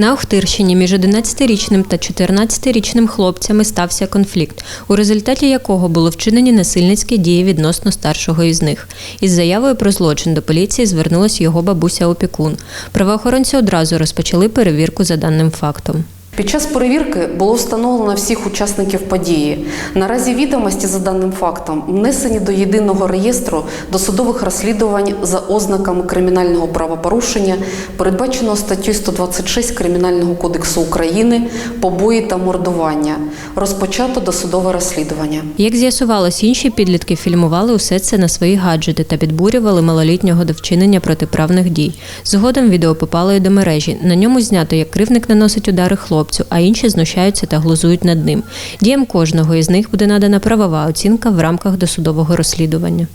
На Охтирщині між 11-річним та 14-річним хлопцями стався конфлікт, у результаті якого було вчинені насильницькі дії відносно старшого із них. Із заявою про злочин до поліції звернулась його бабуся опікун. Правоохоронці одразу розпочали перевірку за даним фактом. Під час перевірки було встановлено всіх учасників події. Наразі відомості за даним фактом внесені до єдиного реєстру досудових розслідувань за ознаками кримінального правопорушення, передбаченого статтю 126 Кримінального кодексу України побої та мордування. Розпочато досудове розслідування. Як з'ясувалось, інші підлітки фільмували усе це на свої гаджети та підбурювали малолітнього до вчинення протиправних дій. Згодом відео попало й до мережі. На ньому знято, як кривник наносить удари хлопцю, а інші знущаються та глузують над ним. Діям кожного із них буде надана правова оцінка в рамках досудового розслідування.